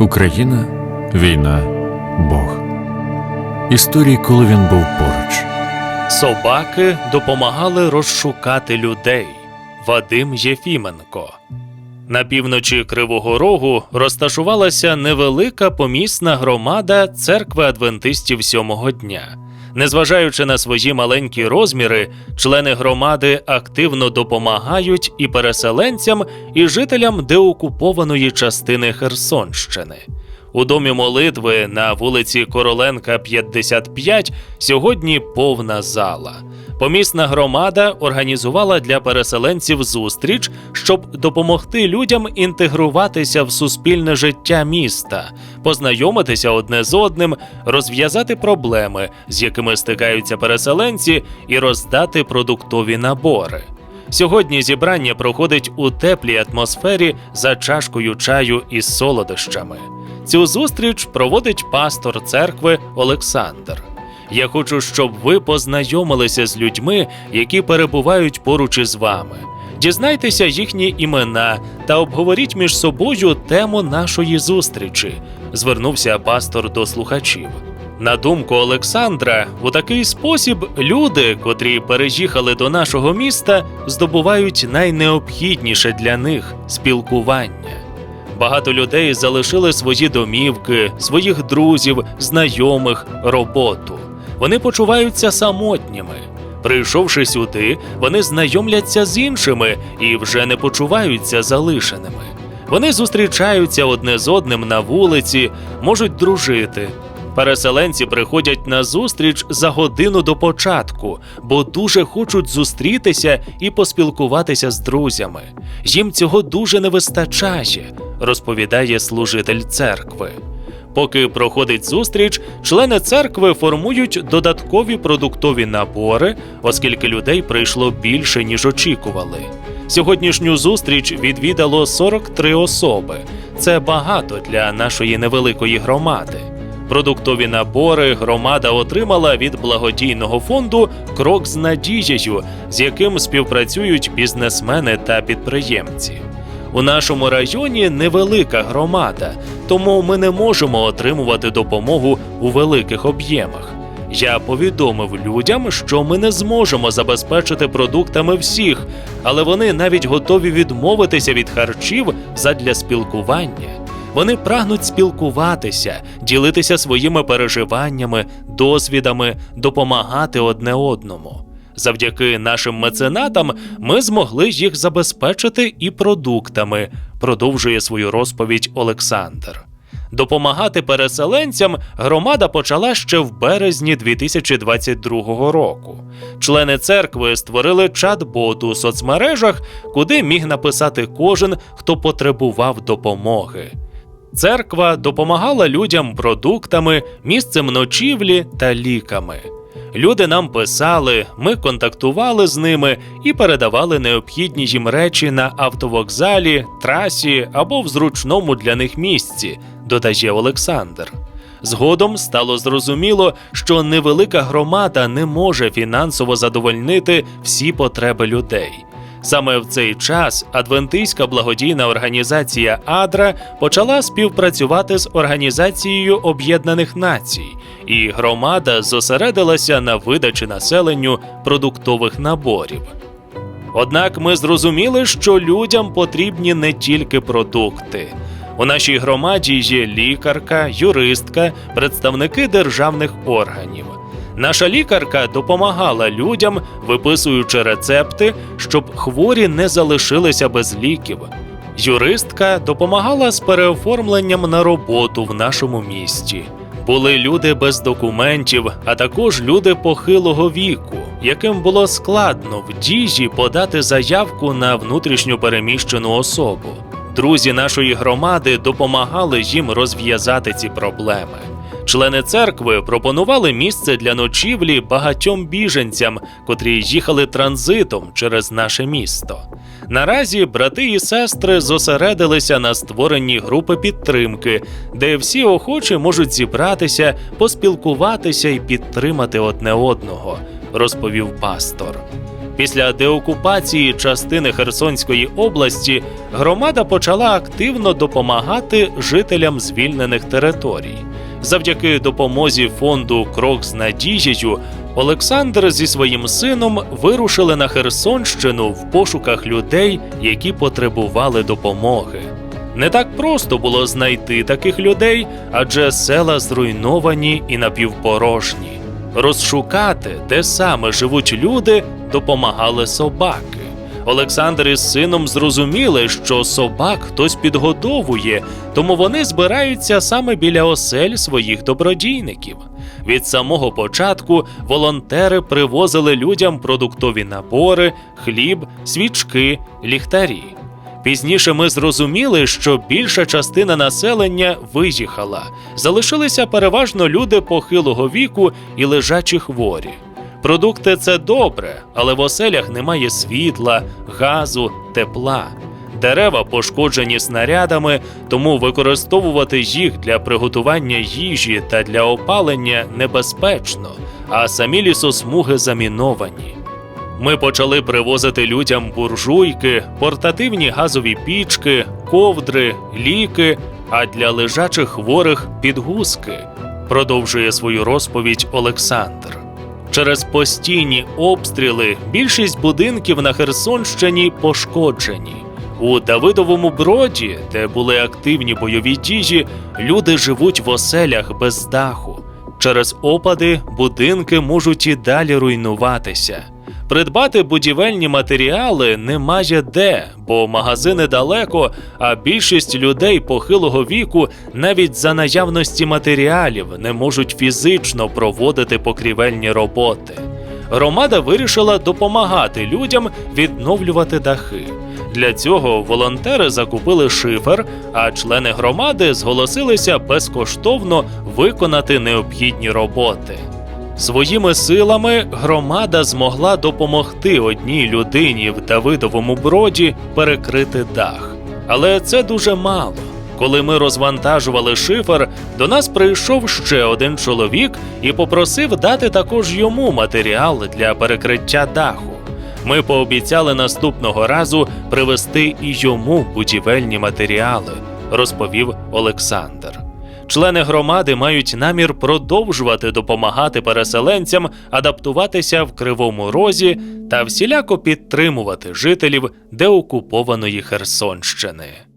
Україна, війна, Бог. Історії, коли він був поруч. Собаки допомагали розшукати людей. Вадим Єфіменко. На півночі Кривого Рогу розташувалася невелика помісна громада церкви адвентистів сьомого дня. Незважаючи на свої маленькі розміри, члени громади активно допомагають і переселенцям, і жителям деокупованої частини Херсонщини. У домі молитви на вулиці Короленка, 55 сьогодні повна зала. Помісна громада організувала для переселенців зустріч, щоб допомогти людям інтегруватися в суспільне життя міста, познайомитися одне з одним, розв'язати проблеми, з якими стикаються переселенці, і роздати продуктові набори. Сьогодні зібрання проходить у теплій атмосфері за чашкою чаю із солодощами. Цю зустріч проводить пастор церкви Олександр. Я хочу, щоб ви познайомилися з людьми, які перебувають поруч із вами. Дізнайтеся їхні імена та обговоріть між собою тему нашої зустрічі, звернувся пастор до слухачів. На думку Олександра, у такий спосіб люди, котрі переїхали до нашого міста, здобувають найнеобхідніше для них спілкування. Багато людей залишили свої домівки, своїх друзів, знайомих, роботу. Вони почуваються самотніми. Прийшовши сюди, вони знайомляться з іншими і вже не почуваються залишеними. Вони зустрічаються одне з одним на вулиці, можуть дружити. Переселенці приходять на зустріч за годину до початку, бо дуже хочуть зустрітися і поспілкуватися з друзями. Їм цього дуже не вистачає, розповідає служитель церкви. Поки проходить зустріч, члени церкви формують додаткові продуктові набори, оскільки людей прийшло більше ніж очікували. Сьогоднішню зустріч відвідало 43 особи. Це багато для нашої невеликої громади. Продуктові набори громада отримала від благодійного фонду Крок з надією, з яким співпрацюють бізнесмени та підприємці. У нашому районі невелика громада, тому ми не можемо отримувати допомогу у великих об'ємах. Я повідомив людям, що ми не зможемо забезпечити продуктами всіх, але вони навіть готові відмовитися від харчів задля спілкування. Вони прагнуть спілкуватися, ділитися своїми переживаннями, досвідами, допомагати одне одному. Завдяки нашим меценатам ми змогли їх забезпечити і продуктами, продовжує свою розповідь Олександр. Допомагати переселенцям громада почала ще в березні 2022 року. Члени церкви створили чат-бот у соцмережах, куди міг написати кожен, хто потребував допомоги. Церква допомагала людям продуктами, місцем ночівлі та ліками. Люди нам писали, ми контактували з ними і передавали необхідні їм речі на автовокзалі, трасі або в зручному для них місці, додає Олександр. Згодом стало зрозуміло, що невелика громада не може фінансово задовольнити всі потреби людей. Саме в цей час адвентистська благодійна організація Адра почала співпрацювати з Організацією Об'єднаних Націй, і громада зосередилася на видачі населенню продуктових наборів. Однак ми зрозуміли, що людям потрібні не тільки продукти. У нашій громаді є лікарка, юристка, представники державних органів. Наша лікарка допомагала людям, виписуючи рецепти, щоб хворі не залишилися без ліків. Юристка допомагала з переоформленням на роботу в нашому місті. Були люди без документів, а також люди похилого віку, яким було складно в діжі подати заявку на внутрішньо переміщену особу. Друзі нашої громади допомагали їм розв'язати ці проблеми. Члени церкви пропонували місце для ночівлі багатьом біженцям, котрі їхали транзитом через наше місто. Наразі брати і сестри зосередилися на створенні групи підтримки, де всі охочі можуть зібратися, поспілкуватися і підтримати одне одного, розповів пастор. Після деокупації частини Херсонської області громада почала активно допомагати жителям звільнених територій. Завдяки допомозі фонду Крок з надією Олександр зі своїм сином вирушили на Херсонщину в пошуках людей, які потребували допомоги. Не так просто було знайти таких людей, адже села зруйновані і напівпорожні. Розшукати, де саме живуть люди, допомагали собаки. Олександр із сином зрозуміли, що собак хтось підгодовує, тому вони збираються саме біля осель своїх добродійників. Від самого початку волонтери привозили людям продуктові набори, хліб, свічки, ліхтарі. Пізніше ми зрозуміли, що більша частина населення виїхала. Залишилися переважно люди похилого віку і лежачі хворі. Продукти це добре, але в оселях немає світла, газу, тепла. Дерева пошкоджені снарядами, тому використовувати їх для приготування їжі та для опалення небезпечно, а самі лісосмуги заміновані. Ми почали привозити людям буржуйки, портативні газові пічки, ковдри, ліки, а для лежачих хворих підгузки. Продовжує свою розповідь Олександр. Через постійні обстріли більшість будинків на Херсонщині пошкоджені. У Давидовому броді, де були активні бойові дії, люди живуть в оселях без даху. Через опади будинки можуть і далі руйнуватися. Придбати будівельні матеріали немає де, бо магазини далеко, а більшість людей похилого віку навіть за наявності матеріалів не можуть фізично проводити покрівельні роботи. Громада вирішила допомагати людям відновлювати дахи. Для цього волонтери закупили шифер, а члени громади зголосилися безкоштовно виконати необхідні роботи. Своїми силами громада змогла допомогти одній людині в Давидовому броді перекрити дах. Але це дуже мало. Коли ми розвантажували шифер, до нас прийшов ще один чоловік і попросив дати також йому матеріал для перекриття даху. Ми пообіцяли наступного разу привезти і йому будівельні матеріали, розповів Олександр. Члени громади мають намір продовжувати допомагати переселенцям адаптуватися в кривому розі та всіляко підтримувати жителів деокупованої Херсонщини.